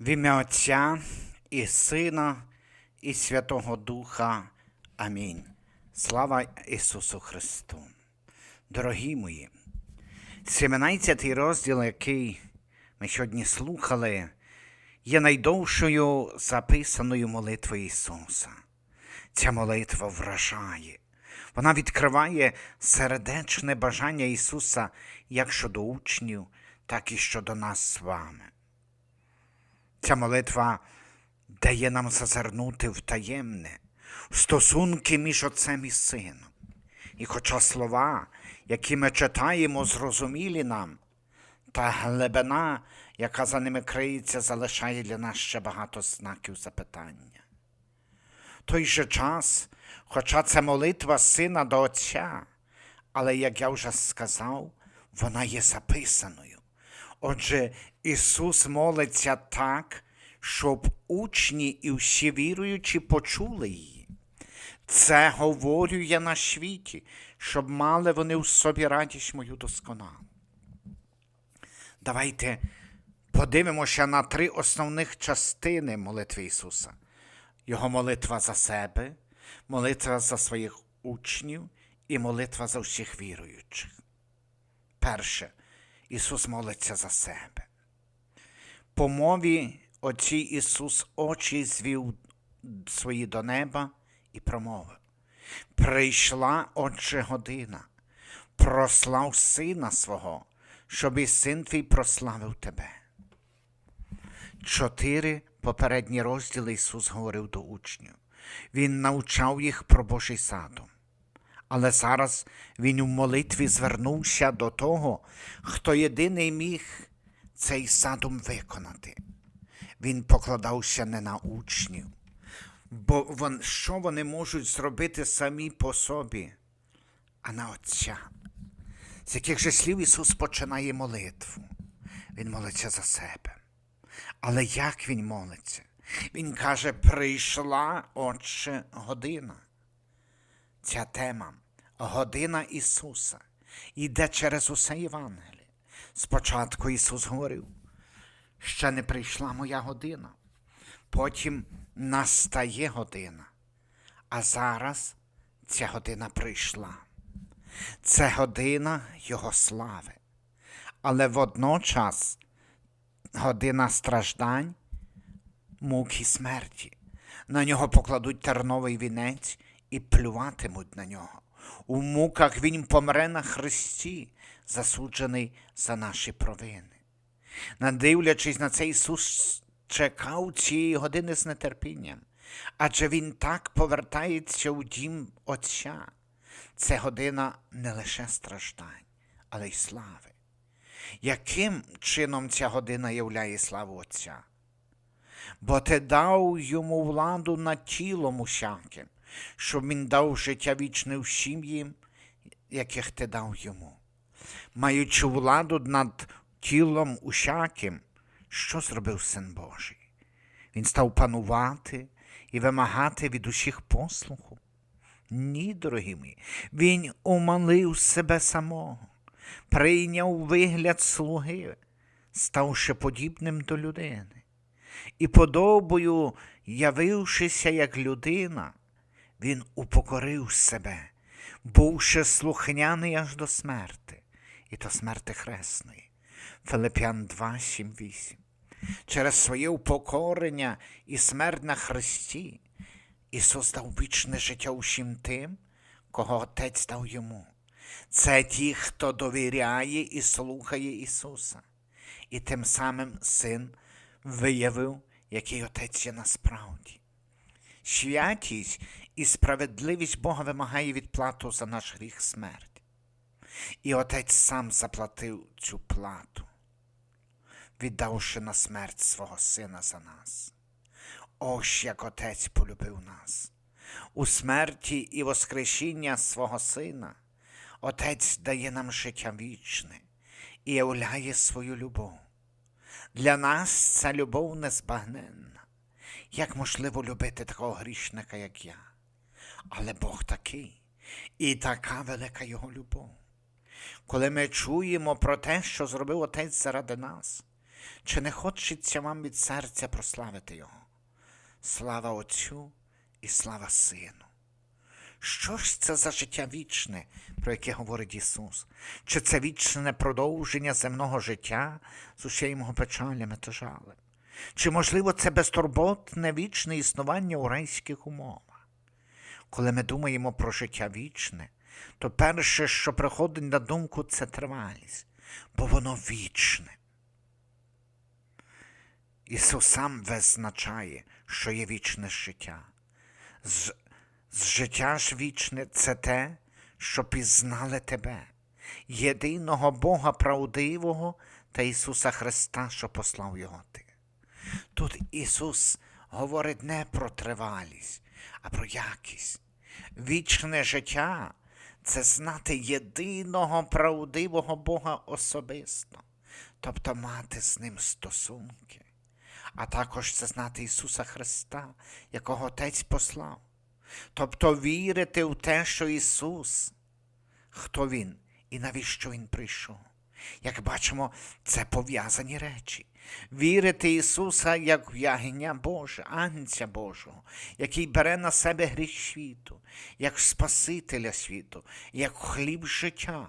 В ім'я Отця і Сина, і Святого Духа. Амінь. Слава Ісусу Христу. Дорогі мої, 17 розділ, який ми сьогодні слухали, є найдовшою записаною молитвою Ісуса. Ця молитва вражає. Вона відкриває сердечне бажання Ісуса як щодо учнів, так і щодо нас з вами. Ця молитва дає нам зазирнути в таємне, в стосунки між отцем і сином. І хоча слова, які ми читаємо, зрозумілі нам, та глибина, яка за ними криється, залишає для нас ще багато знаків запитання. Той же час, хоча це молитва сина до Отця, але, як я вже сказав, вона є записаною. Отже, Ісус молиться так, щоб учні і всі віруючі почули її. Це говорю я на світі, щоб мали вони в собі радість мою досконалу. Давайте подивимося на три основних частини молитви Ісуса. Його молитва за себе, молитва за своїх учнів і молитва за всіх віруючих. Перше, Ісус молиться за себе. По мові Отці Ісус очі звів свої до неба і промовив. Прийшла Отче година, прослав Сина свого, щоб і син твій прославив тебе. Чотири попередні розділи Ісус говорив до учнів. Він навчав їх про Божий задум. Але зараз він у молитві звернувся до того, хто єдиний міг цей задум виконати. Він покладався не на учнів, бо вон, що вони можуть зробити самі по собі, а на Отця. З яких же слів Ісус починає молитву. Він молиться за себе. Але як Він молиться? Він каже, прийшла Отче година. Ця тема година Ісуса йде через усе Євангеліє. Спочатку Ісус говорив, ще не прийшла моя година, потім настає година, а зараз ця година прийшла. Це година Його слави, але водночас година страждань, мук і смерті. На нього покладуть терновий вінець і плюватимуть на нього. У муках він помре на хресті, засуджений за наші провини. Надивлячись на це, Ісус чекав цієї години з нетерпінням, адже Він так повертається у дім Отця. Це година не лише страждань, але й слави. Яким чином ця година являє славу Отця? Бо ти дав йому владу над тілом усяким, щоб він дав життя вічне всім їм, яких ти дав йому. Маючи владу над тілом усяким, що зробив Син Божий? Він став панувати і вимагати від усіх послуху. Ні, дорогі мої, він умалив себе самого, прийняв вигляд слуги, ставши подібним до людини. І подобою, явившися як людина, він упокорив себе, бувши слухняний аж до смерти, і до смерти хресної. Филип'ян 2, 7, 8. Через своє упокорення і смерть на Христі Ісус дав вічне життя усім тим, кого Отець дав йому. Це ті, хто довіряє і слухає Ісуса. І тим самим Син виявив, який Отець є насправді. Святість і справедливість Бога вимагає відплату за наш гріх смерть. І Отець сам заплатив цю плату, віддавши на смерть свого Сина за нас. Ось як Отець полюбив нас. У смерті і воскрешіння свого Сина Отець дає нам життя вічне і являє свою любов. Для нас ця любов незбагненна. Як можливо любити такого грішника, як я? Але Бог такий, і така велика Його любов. Коли ми чуємо про те, що зробив Отець заради нас, Чи не хочеться вам від серця прославити Його? Слава Отцю і слава Сину. Що ж це за життя вічне, про яке говорить Ісус? Чи це вічне продовження земного життя з усіма печалями та жалем? Чи, можливо, це безтурботне вічне існування у райських умовах? Коли ми думаємо про життя вічне, то перше, що приходить на думку, це тривалість, бо воно вічне. Ісус сам визначає, що є вічне життя. З, з життя ж вічне це те, що пізнали тебе, єдиного Бога правдивого та Ісуса Христа, що послав Його ти. Тут Ісус говорить не про тривалість, а про якість. Вічне життя це знати єдиного правдивого Бога особисто, тобто мати з ним стосунки, а також це знати Ісуса Христа, якого Отець послав. Тобто вірити в те, що Ісус, хто Він і навіщо Він прийшов. Як бачимо, це пов'язані речі. Вірити Ісуса як в ягня Боже, Агнця Божого, який бере на себе гріх світу, як Спасителя світу, як хліб життя,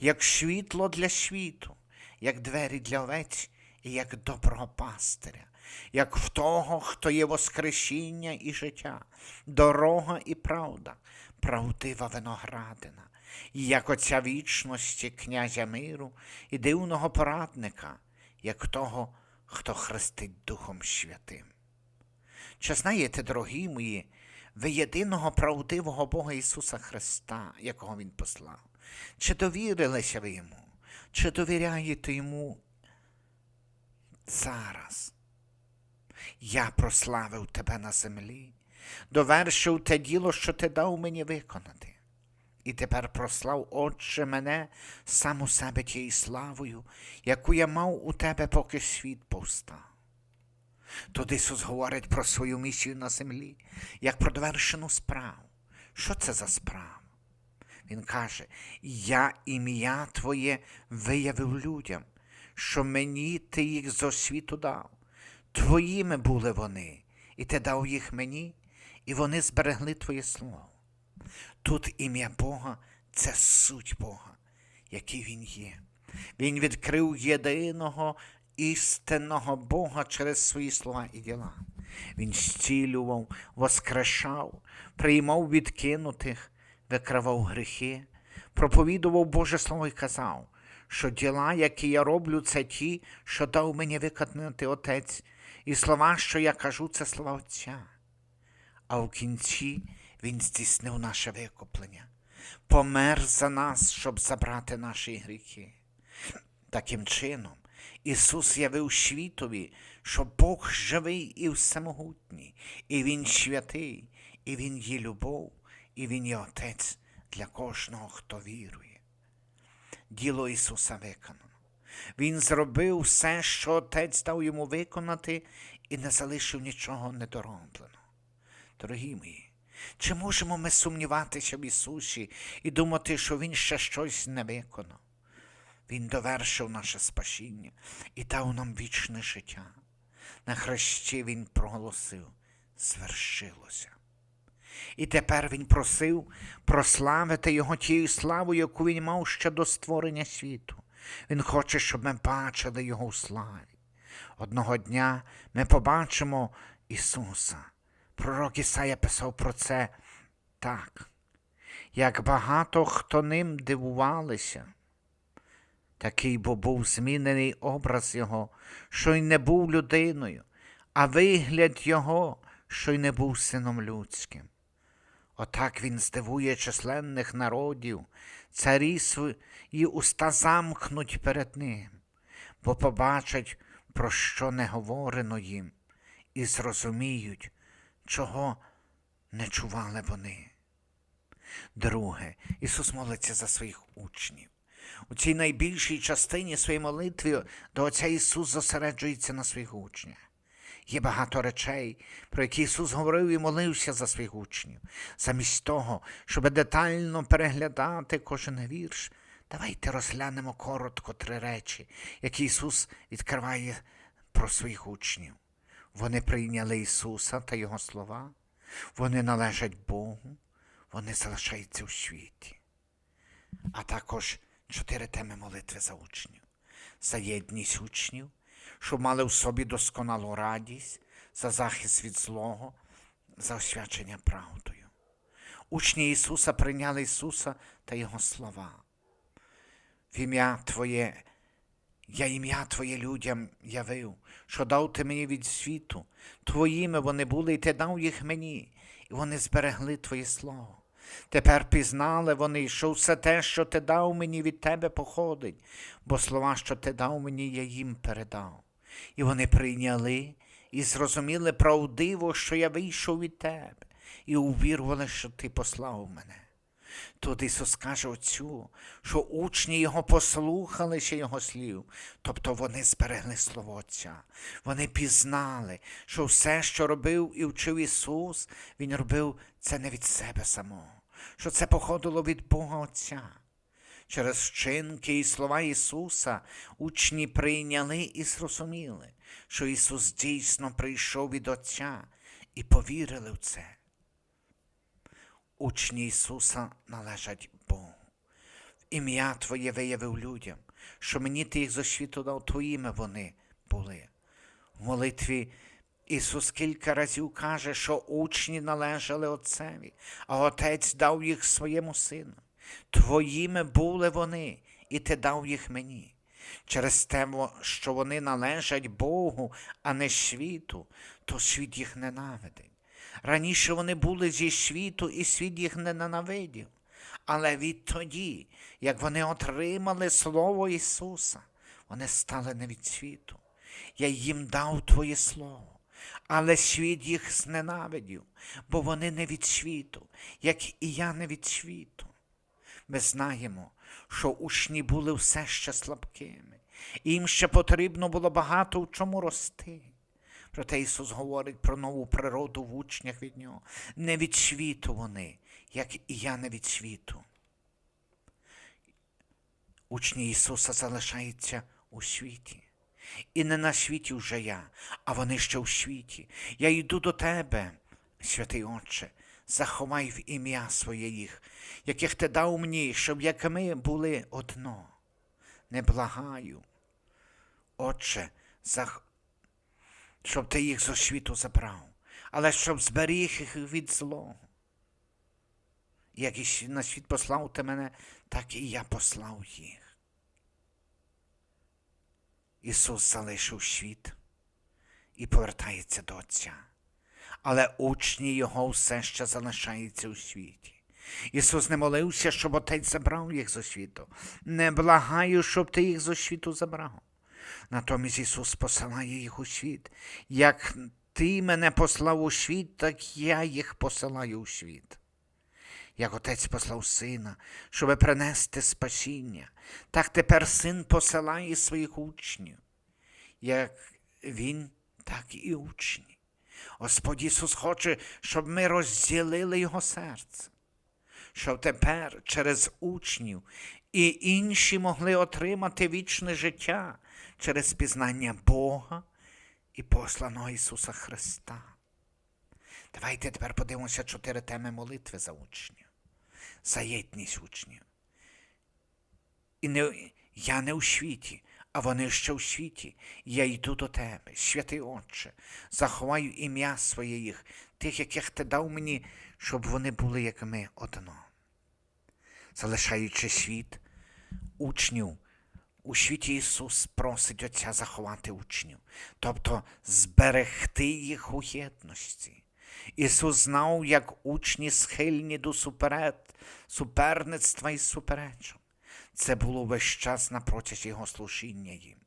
як світло для світу, як двері для овець і як доброго пастиря, як в того, хто є Воскресіння і життя, дорога і правда, правдива виноградина, і як Отця вічності, князя миру і дивного порадника, як того, хто хрестить Духом Святим. Чи знаєте, дорогі мої, ви єдиного правдивого Бога Ісуса Христа, якого Він послав? Чи довірилися ви йому? Чи довіряєте йому зараз? Я прославив тебе на землі, довершив те діло, що ти дав мені виконати. І тепер прослав, Отче, мене сам у себе тією славою, яку я мав у тебе, поки світ повстав. Тут Ісус говорить про свою місію на землі, як про довершену справу. Що це за справа? Він каже: Я ім'я Твоє виявив людям, що мені ти їх з освіту дав. Твоїми були вони, і ти дав їх мені, і вони зберегли Твоє Слово. Тут ім'я Бога це суть Бога, який Він є. Він відкрив єдиного істинного Бога через свої слова і діла. Він зцілював, воскрешав, приймав відкинутих, викривав гріхи, проповідував Боже Слово і казав, що діла, які я роблю, це ті, що дав мені виконати Отець, і слова, що я кажу, це слова Отця. А в кінці Він здійснив наше викуплення, помер за нас, щоб забрати наші гріхи. Таким чином, Ісус явив світові, що Бог живий і всемогутній, і Він святий, і Він є любов, і Він є Отець для кожного, хто вірує. Діло Ісуса виконано. Він зробив все, що Отець дав йому виконати, і не залишив нічого недоробленого. Дорогі мої, чи можемо ми сумніватися в Ісусі і думати, що Він ще щось не виконав? Він довершив наше спасіння і дав нам вічне життя. На хресті Він проголосив звершилося. І тепер Він просив прославити Його тією славою, яку він мав ще до створення світу. Він хоче, щоб ми бачили Його у славі. Одного дня ми побачимо Ісуса. Пророк Ісая писав про це так, як багато хто ним дивувалися. Такий бо був змінений образ Його, що й не був людиною, а вигляд Його, що й не був сином людським. Отак він здивує численних народів, царі свої уста замкнуть перед ним, бо побачать, про що не говорено їм, і зрозуміють, чого не чували вони. Друге, Ісус молиться за своїх учнів. У цій найбільшій частині своєї молитви до Отця Ісус зосереджується на своїх учнях. Є багато речей, про які Ісус говорив і молився за своїх учнів, замість того, щоб детально переглядати кожен вірш Давайте розглянемо коротко три речі, які Ісус відкриває про своїх учнів. Вони прийняли Ісуса та Його слова, вони належать Богу, вони залишаються у світі. А також чотири теми молитви за учнів. За єдність учнів, щоб мали в собі досконалу радість, за захист від злого, за освячення правдою. Учні Ісуса прийняли Ісуса та Його слова. В ім'я Твоє, я ім'я Твоє людям явив, що дав ти мені від світу. Твоїми вони були, і ти дав їх мені, і вони зберегли Твоє Слово. Тепер пізнали вони, що все те, що ти дав мені від тебе походить, бо слова, що ти дав мені, я їм передав. І вони прийняли і зрозуміли правдиво, що я вийшов від тебе, і увірували, що ти послав мене. Тут Ісус каже Отцю, що учні Його послухали ще Його слів, тобто вони зберегли Слово Отця. Вони пізнали, що все, що робив і вчив Ісус, Він робив це не від себе самого, що це походило від Бога Отця. Через вчинки і слова Ісуса учні прийняли і зрозуміли, що Ісус дійсно прийшов від Отця і повірили в це. Учні Ісуса належать Богу. Ім'я Твоє виявив людям, що мені ти їх зо світу дав Твоїми вони були. В молитві Ісус кілька разів каже, що учні належали Отцеві, а Отець дав їх своєму Сину. Твоїми були вони, і ти дав їх мені. Через те, що вони належать Богу, а не світу, то світ їх ненавидить. Раніше вони були зі світу, і світ їх не ненавидів. Але відтоді, як вони отримали Слово Ісуса, вони стали не від світу. Я їм дав Твоє Слово, але світ їх зненавидів, бо вони не від світу, як і я не від світу. Ми знаємо, що учні були все ще слабкими, і їм ще потрібно було багато в чому рости. Проте Ісус говорить про нову природу в учнях від Нього. Не від світу вони, як і я не від світу. Учні Ісуса залишаються у світі. І не на світі вже я, а вони ще у світі. Я йду до тебе, святий Отче, заховай в ім'я своє їх, яких ти дав мені, щоб як ми були одно. Не благаю. Отче, зах... щоб ти їх з освіту забрав, але щоб зберіг їх від злого. Як і на світ послав ти мене, так і я послав їх. Ісус залишив світ і повертається до Отця. Але учні Його все ще залишаються у світі. Ісус не молився, щоб Отець забрав їх з світу. Не благаю, щоб ти їх з світу забрав. Натомість Ісус посилає їх у світ. Як ти мене послав у світ, так я їх посилаю у світ. Як отець послав сина, щоб принести спасіння, так тепер син посилає своїх учнів. Як він, так і учні. Господь Ісус хоче, щоб ми розділили Його серце, щоб тепер через учнів і інші могли отримати вічне життя через пізнання Бога і посланого Ісуса Христа. Давайте тепер подивимося чотири теми молитви за учнів, за єдність учнів. І не, я не у світі, а вони ще у світі. Я йду до тебе, святий Отче, заховаю ім'я своє їх, тих, яких ти дав мені, щоб вони були, як ми, одно. Залишаючи світ, учнів, у світі Ісус просить Отця заховати учнів, тобто зберегти їх у єдності. Ісус знав, як учні схильні до суперед, суперництва і суперечок. Це було весь час на протязі Його служіння їм.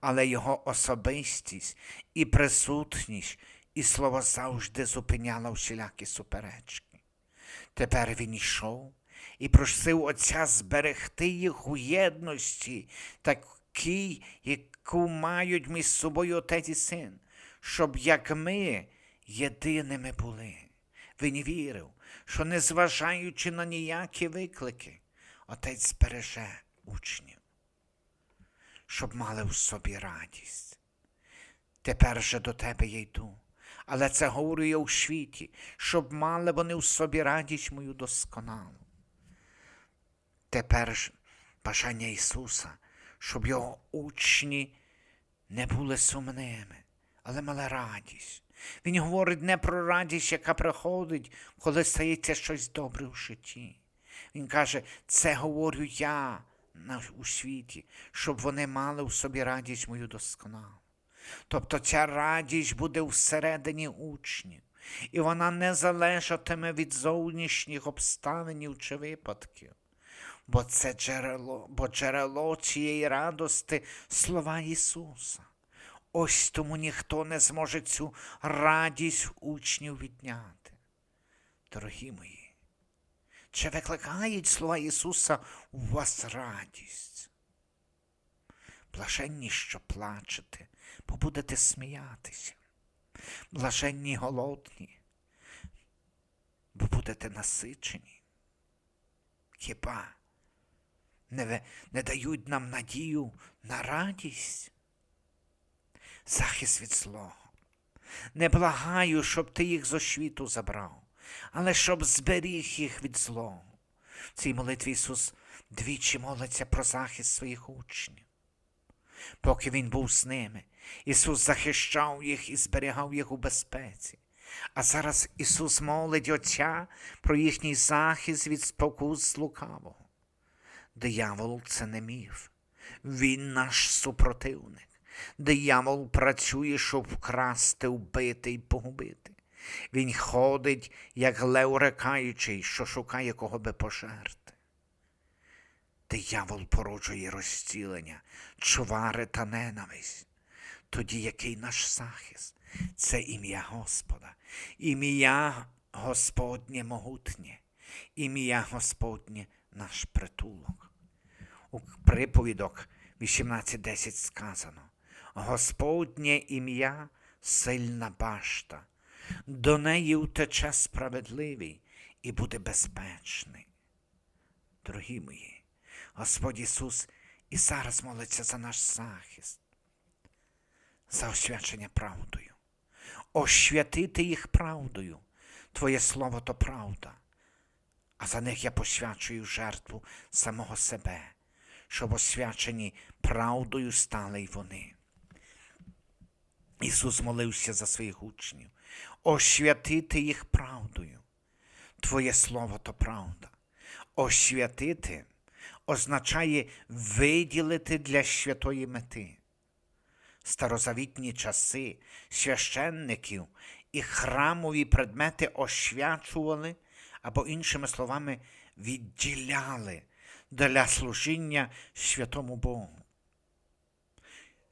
Але Його особистість і присутність, і слово завжди зупиняла всілякі суперечки. Тепер він йшов і просив Отця зберегти їх у єдності, такій, яку мають між собою отець і син, щоб як ми єдиними були. Він вірив, що незважаючи на ніякі виклики, отець збереже учнів, щоб мали в собі радість. Тепер же до тебе я йду, але це говорю я у світі, щоб мали вони в собі радість мою досконалу. Тепер ж бажання Ісуса, щоб його учні не були сумними, але мали радість. Він говорить не про радість, яка приходить, коли стається щось добре в житті. Він каже, це говорю я у світі, щоб вони мали в собі радість мою досконалу. Тобто ця радість буде всередині учнів, і вона не залежатиме від зовнішніх обставин чи випадків. Бо це джерело, бо джерело цієї радости слова Ісуса. Ось тому ніхто не зможе цю радість учнів відняти. Дорогі мої, чи викликають слова Ісуса у вас радість? Блаженні, що плачете, бо будете сміятися. Блаженні голодні, бо будете насичені. Хіба не, не дають нам надію на радість? Захист від злого. Не благаю, щоб ти їх з освіту забрав, але щоб зберіг їх від злого. В цій молитві Ісус двічі молиться про захист своїх учнів. Поки Він був з ними, Ісус захищав їх і зберігав їх у безпеці. А зараз Ісус молить Отця про їхній захист від спокус лукавого. Диявол це не міф. Він наш супротивник. Диявол працює, щоб вкрасти, вбити і погубити. Він ходить, як лев рекаючий, що шукає кого би пожерти. Диявол породжує розцілення, чвари та ненависть. Тоді який наш захист? Це ім'я Господа, ім'я Господнє могутнє, ім'я Господнє наш притулок. У приповідок 18.10 сказано Господнє ім'я сильна башта, до неї утече справедливий і буде безпечний. Дорогі мої, Господь Ісус і зараз молиться за наш захист, за освячення правдою, освятити їх правдою. Твоє слово то правда, а за них я посвячую жертву самого себе, щоб освячені правдою стали й вони. Ісус молився за своїх учнів, освятити їх правдою. Твоє слово то правда. Освятити означає виділити для святої мети. Старозавітні часи священників і храмові предмети освячували або, іншими словами, відділяли для служіння святому Богу.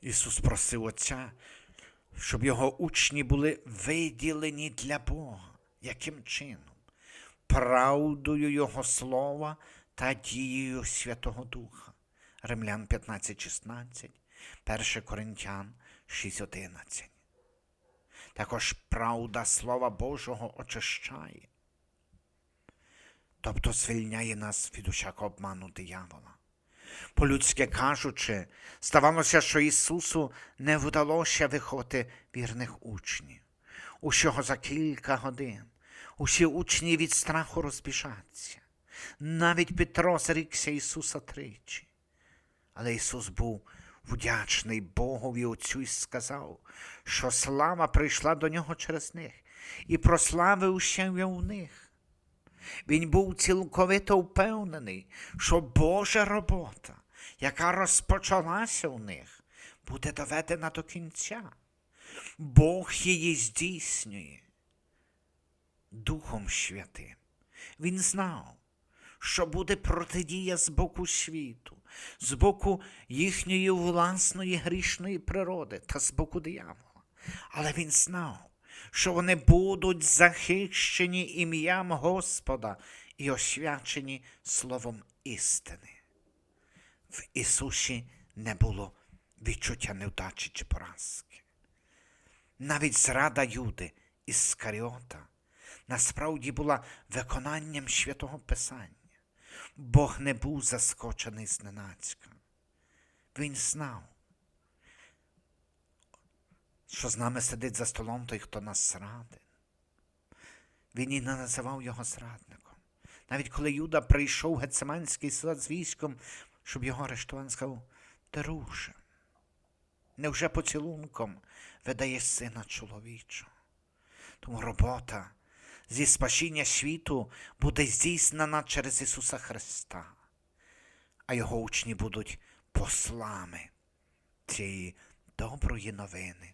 Ісус просив Отця, щоб його учні були виділені для Бога. Яким чином? Правдою Його Слова та дією Святого Духа. Римлян 15.16, 1 Коринтян 6.11. Також правда Слова Божого очищає, тобто звільняє нас від усякого обману диявола. По-людськи кажучи, ставалося, що Ісусу не вдалося виховати вірних учнів. Усього за кілька годин усі учні від страху розбіжаться. Навіть Петро зрікся Ісуса тричі. Але Ісус був вдячний Богові Отцю і сказав, що слава прийшла до нього через них, і прославився в них. Він був цілковито впевнений, що Божа робота, яка розпочалася у них, буде доведена до кінця. Бог її здійснює Духом Святим. Він знав, що буде протидія з боку світу, з боку їхньої власної грішної природи та з боку диявола. Але він знав, що вони будуть захищені ім'ям Господа і освячені словом істини. В Ісусі не було відчуття невдачі чи поразки. Навіть зрада Юди Іскаріота насправді була виконанням святого Писання. Бог не був заскочений зненацька. Він знав, що з нами сидить за столом той, хто нас зрадив. Він і не називав його зрадником. Навіть коли Юда прийшов Гецеманський сад з військом, щоб його арештувати, він сказав, Друже, невже поцілунком видаєш сина чоловічого? Тому робота зі спасіння світу буде здійснена через Ісуса Христа, а його учні будуть послами цієї доброї новини.